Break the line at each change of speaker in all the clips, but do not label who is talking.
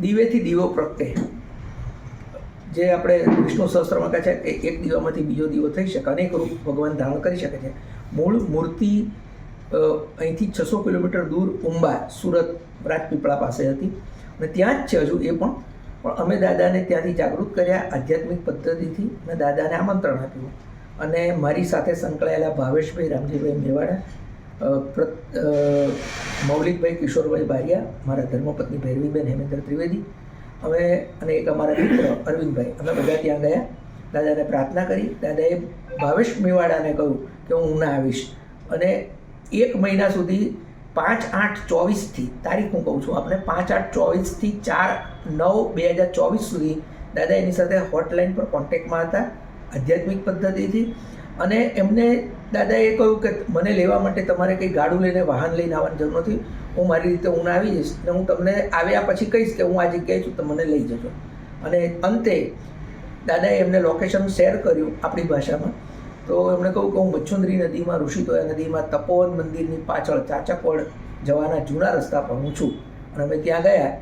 દીવેથી દીવો પ્રગટે. જે આપણે વિષ્ણુ સહસ્ત્રમાં કહે છે કે એક દીવામાંથી બીજો દીવો થઈ શકે, અનેક રૂપ ભગવાન ધારણ કરી શકે છે. મૂળ મૂર્તિ અહીંથી છસો કિલોમીટર દૂર ઉંબા, સુરત રાજપીપળા પાસે હતી. અને ત્યાં જ છે હજુ એ પણ. પણ અમે દાદાને ત્યાંથી જાગૃત કર્યા આધ્યાત્મિક પદ્ધતિથી. અને દાદાને આમંત્રણ આપ્યું. અને મારી સાથે સંકળાયેલા ભાવેશભાઈ, રામજીભાઈ મેવાડા મૌલિકભાઈ કિશોરભાઈ બારિયા મારા ધર્મપત્ની ભૈરવીબેન હેમેન્દ્ર ત્રિવેદી, અમે અને એક અમારા મિત્ર અરવિંદભાઈ, અમે બધા ત્યાં ગયા. દાદાને પ્રાર્થના કરી. દાદાએ ભાવેશ મેવાડાને કહ્યું કે હું ના આવીશ. અને એક મહિના સુધી પાંચ આઠ ચોવીસથી, તારીખ હું કહું છું આપણે પાંચ આઠ ચોવીસથી ચાર નવ બે હજાર ચોવીસ સુધી દાદા એની સાથે હોટલાઇન પર કોન્ટેક્ટમાં હતા, આધ્યાત્મિક પદ્ધતિથી. અને એમને દાદાએ કહ્યું કે મને લેવા માટે તમારે કંઈ ગાડું લઈને વાહન લઈને આવવાની જરૂર નથી. હું મારી રીતે હું આવી જઈશ અને હું તમને આવ્યા પછી કહીશ કે હું આ જગ્યાએ છું, તો મને લઈ જજો. અને અંતે દાદાએ એમને લોકેશન શેર કર્યું આપણી ભાષામાં. તો એમણે કહ્યું કે હું મચ્છુંદરી નદીમાં ઋષિતોયા નદીમાં તપોવન મંદિરની પાછળ ચાચાપોળ જવાના જૂના રસ્તા પર હું છું. અને અમે ત્યાં ગયા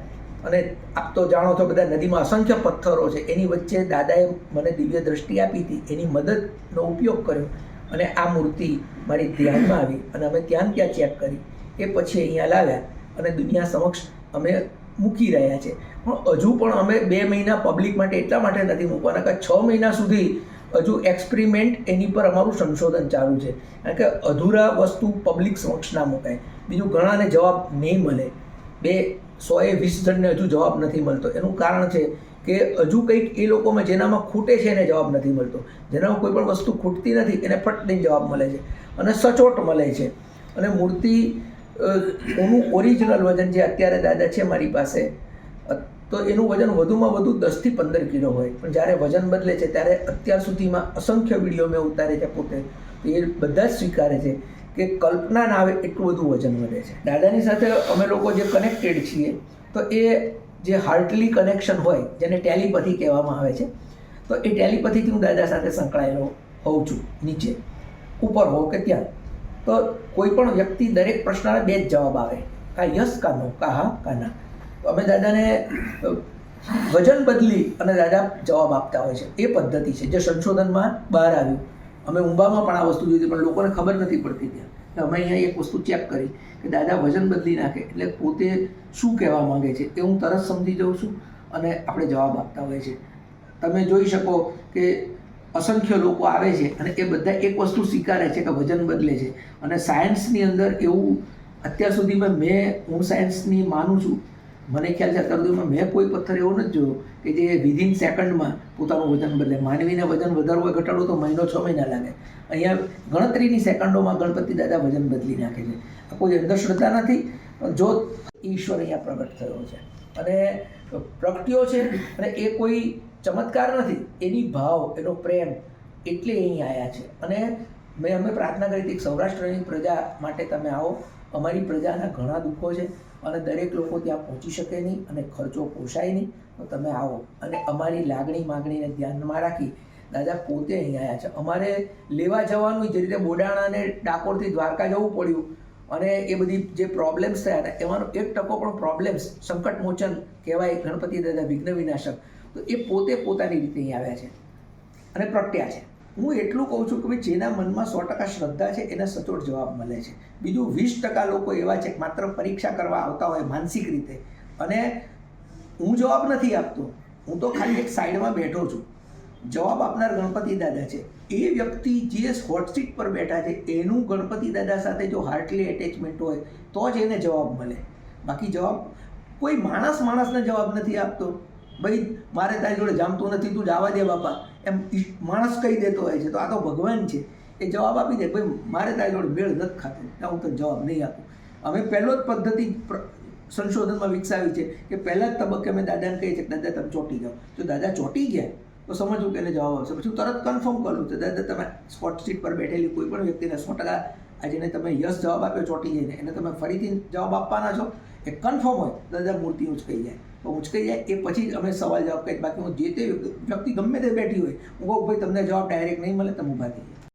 અને આપ તો જાણો છો બધા નદીમાં અસંખ્ય પથ્થરો છે. એની વચ્ચે દાદાએ મને દિવ્ય દ્રષ્ટિ આપી હતી. એની મદદનો ઉપયોગ કર્યો. અને આ મૂર્તિ મારી ધ્યાનમાં આવી અને અમે ત્યાં ત્યાં ચેક કરી. એ પછી અહીંયા લાવ્યા અને દુનિયા સમક્ષ અમે મૂકી રહ્યા છે. પણ હજુ પણ અમે બે મહિના પબ્લિક માટે એટલા માટે નથી મૂકવાના કે છ મહિના સુધી હજુ એક્સપેરિમેન્ટ એની પર અમારું સંશોધન ચાલુ છે. કારણ કે અધૂરા વસ્તુ પબ્લિક સમક્ષ ના મુકાય. બીજું ઘણાને જવાબ નહીં મળે. બે સોએ વીસ જણને હજુ જવાબ નથી મળતો. એનું કારણ છે કે હજુ કંઈક એ લોકોમાં જેનામાં ખૂટે છે એને જવાબ નથી મળતો. જેનામાં કોઈ પણ વસ્તુ ખૂટતી નથી, એને ફટ દઈને જવાબ મળે છે અને સચોટ મળે છે. અને મૂર્તિ એનું ઓરિજિનલ વજન જે અત્યારે દાદા છે મારી પાસે તો એનું વજન વધુમાં વધુ દસથી પંદર કિલો હોય. પણ જ્યારે વજન બદલે છે ત્યારે અત્યાર સુધીમાં અસંખ્ય વીડિયો મેં ઉતારે છે પોતે. તો એ બધા જ સ્વીકારે છે કે કલ્પના ના આવે એટલું બધું વજન વધે છે. દાદાની સાથે અમે લોકો જે કનેક્ટેડ છીએ, તો એ જે હાર્ટલી કનેક્શન હોય, જેને ટેલિપથી કહેવામાં આવે છે, તો એ ટેલિપથીથી હું દાદા સાથે સંકળાયેલો હોઉં છું, નીચે, ઉપર હોઉં કે ત્યાં. તો કોઈ પણ વ્યક્તિ દરેક પ્રશ્નના બે જ જવાબ આવે. કા યસ કા નો કા હા, કા ના. અમે દાદાને વજન બદલી અને દાદા જવાબ આપતા હોય છે. એ પદ્ધતિ છે, જે સંશોધનમાં બહાર આવ્યું. અમે ઊંબામાં પણ આ વસ્તુ જોઈ હતી, પણ લોકોને ખબર નથી પડતી ત્યાં. અમે અહીંયા એક વસ્તુ ચેક કરી કે દાદા વજન બદલી નાખે એટલે પોતે શું કહેવા માંગે છે એ હું તરત સમજી જાઉં છું અને આપણે જવાબ આપતા હોય છે. તમે જોઈ શકો કે અસંખ્ય લોકો આવે છે અને એ બધા એક વસ્તુ સ્વીકારે છે કે વજન બદલે છે. અને સાયન્સની અંદર એવું અત્યાર સુધીમાં મેં હું સાયન્સની માનું છું મને ખ્યાલ છે અત્યાર મેં કોઈ પથ્થર એવો નથી જોયો કે જે વિધિન સેકન્ડમાં પોતાનું વજન બદલે. માનવીને વજન વધારવું હોય ઘટાડવું તો મહિનો છ મહિના લાગે. અહીંયા ગણતરીની સેકન્ડોમાં ગણપતિ દાદા વજન બદલી નાખે છે. આ કોઈ અંધશ્રદ્ધા નથી જો ઈશ્વર અહીંયા પ્રગટ થયો છે. અને પ્રગટ્યો છે, અને એ કોઈ ચમત્કાર નથી, એની ભાવ, એનો પ્રેમ એટલે અહીં આવ્યા છે. અને મેં, અમે પ્રાર્થના કરી હતી સૌરાષ્ટ્રની પ્રજા માટે તમે આવો. અમારી પ્રજાના ઘણા દુઃખો છે અને દરેક લોકો ત્યાં પહોંચી શકે નહીં અને ખર્ચો પોસાય નહીં. તો તમે આવો અને અમારી લાગણી માગણીને ધ્યાનમાં રાખી. દાદા, પોતે અહીં આવ્યા છે. અમારે લેવા જવાનું જે રીતે બોડાણા અને ડાકોરથી દ્વારકા જવું પડ્યું અને એ બધી જે પ્રોબ્લેમ્સ થયા હતા, એમાંનો એક ટકો પણ પ્રોબ્લેમ્સ સંકટ મોચન કહેવાય ગણપતિ દાદા વિઘ્ન વિનાશક તો એ પોતે પોતાની રીતે અહીં આવ્યા છે અને પ્રગટ્યા છે. હું એટલું કહું છું કે ભાઈ જેના મનમાં સો ટકા શ્રદ્ધા છે, એને સચોટ જવાબ મળે છે. બીજું વીસ ટકા લોકો એવા છે માત્ર પરીક્ષા કરવા આવતા હોય માનસિક રીતે. અને હું જવાબ નથી આપતો. હું તો ખાલી એક સાઈડમાં બેઠો છું. જવાબ આપનાર ગણપતિ દાદા છે. એ વ્યક્તિ જે હોટ સીટ પર બેઠા છે, એનું ગણપતિ દાદા સાથે જો હાર્ટલી એટેચમેન્ટ હોય, તો જ એને જવાબ મળે. બાકી જવાબ કોઈ માણસ માણસને જવાબ નથી આપતો. ભાઈ, મારે તારી જોડે જામતું નથી, તું જવા દે બાપા. એમ માણસ કહી દેતો હોય છે, તો આ તો ભગવાન છે. એ જવાબ આપી દે, ભાઈ, મારે તારી જોડે મેળ નથી ખાતો. ના હું તને જવાબ નહીં આપું. અમે પહેલો જ પદ્ધતિ સંશોધનમાં વિકસાવી છે કે પહેલા જ તબક્કે અમે દાદાને કહીએ છીએ કે, દાદા, તમે ચોંટી જાઓ. જો દાદા ચોંટી ગયા? તો સમજવું કે એને જવાબ આવશે. પછી તરત કન્ફર્મ કરું તો દાદા, તમે સ્પોટ સીટ પર બેઠેલી કોઈ પણ વ્યક્તિને સો ટકા આજે તમે યસ જવાબ આપ્યો ચોંટી જઈને, એને તમે ફરીથી જવાબ આપવાના છો. એ કન્ફર્મ હોય તો દાદા મૂર્તિ કહી જાય. તો ઉંચકાઈ જાય એ પછી જ અમે સવાલ જવાબ કરીએ. બાકી હું જે તે વ્યક્તિ ગમે તે બેઠી હોય, હું કહું ભાઈ તમને જવાબ ડાયરેક્ટ નહીં મળે, તમે ઊભા થઈ જાય